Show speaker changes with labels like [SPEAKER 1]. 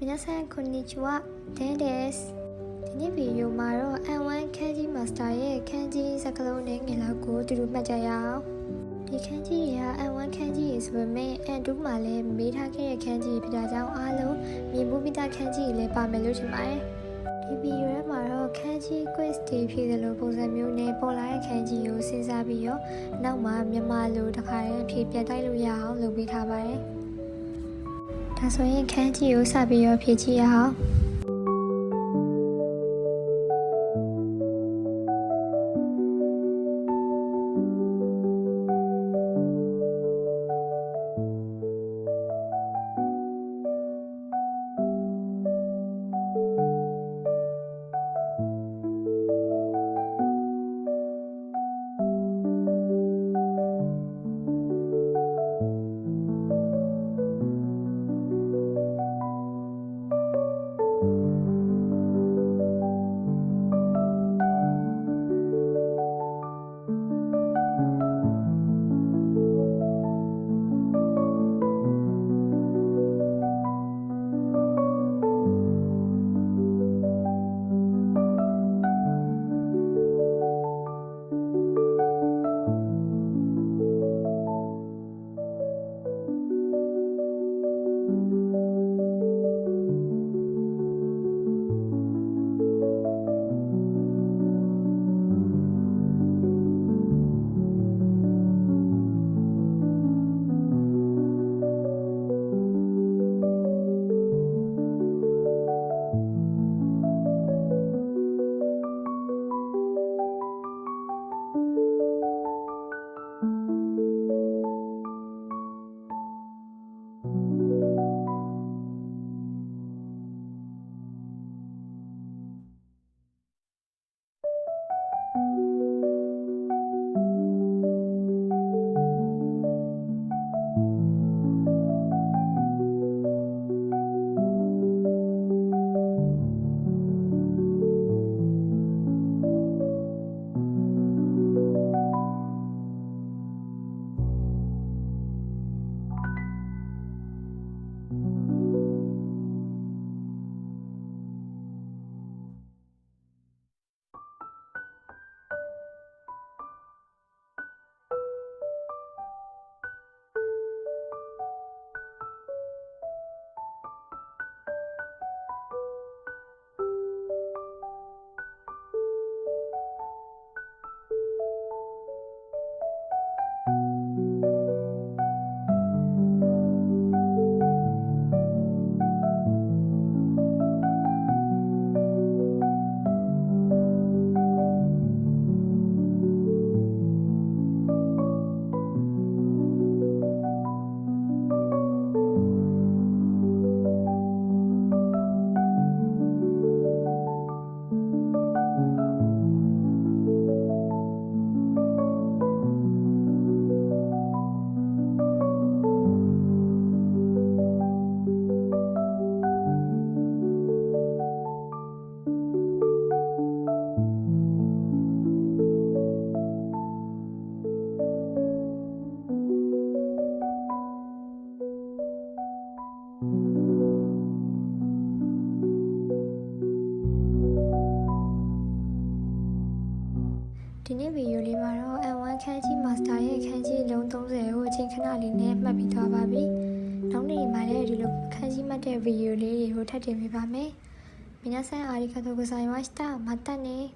[SPEAKER 1] 皆さんこんにちはデンですဒီနေ့ဗီဒီယိုမှာတော့ N1 ခန်းကြီး Master ရဲ့ခန်းကြီးစကားလုံးနဲ့ငယ်လောက်ကိုတူတူမှတ်ကြရအောင်ဒီခန်းကြီးတွေက N1 ခန်းကြီးရေဆိုပေမဲ့ N2 မှာလည်းမေးထားခဲ့တဲ့ခန်းကြီးဖြစ်တာကြောင့်အားလုံးမြင်မှုပိသားခန်းကြီးလည်းပါမယ်လို့ထင်ပါတယ်ဒီဗီဒီယိုထဲမှာတော့ခန်းကြီး quiz တွေဖြည့်တယ်လို့ပုံစံမျိုးနဲ့ပေါ်လာတဲ့ခန်းကြီးကိုစဉ်းစားပြီးတော့နောက်မှာမြန်မာလိုတစ်ခါတည်းဖြည့်ပြတိုက်လို့ရအောင်လုပ်ပေးထားပါတယ် ဒါဆိုရင်ခန်းကြီးကိုစပြီးတော့ဖြည့်ကြည့်ရအောင် ဒီနေ့ဗီဒီယိုလေးမှာတော့ N1 ခန်းကြီး Master ရဲ့ခန်းကြီးလုံး30ကိုအချိန်ခဏလေးနဲ့မှတ်ပြီးသွားပါပြီ။နောက်နေ့မှာလည်းဒီလိုခန်းကြီးမှတ်တဲ့ဗီဒီယိုလေးတွေကိုထပ်တင်ပေးပါမယ်။皆さんありがとうございました。またね。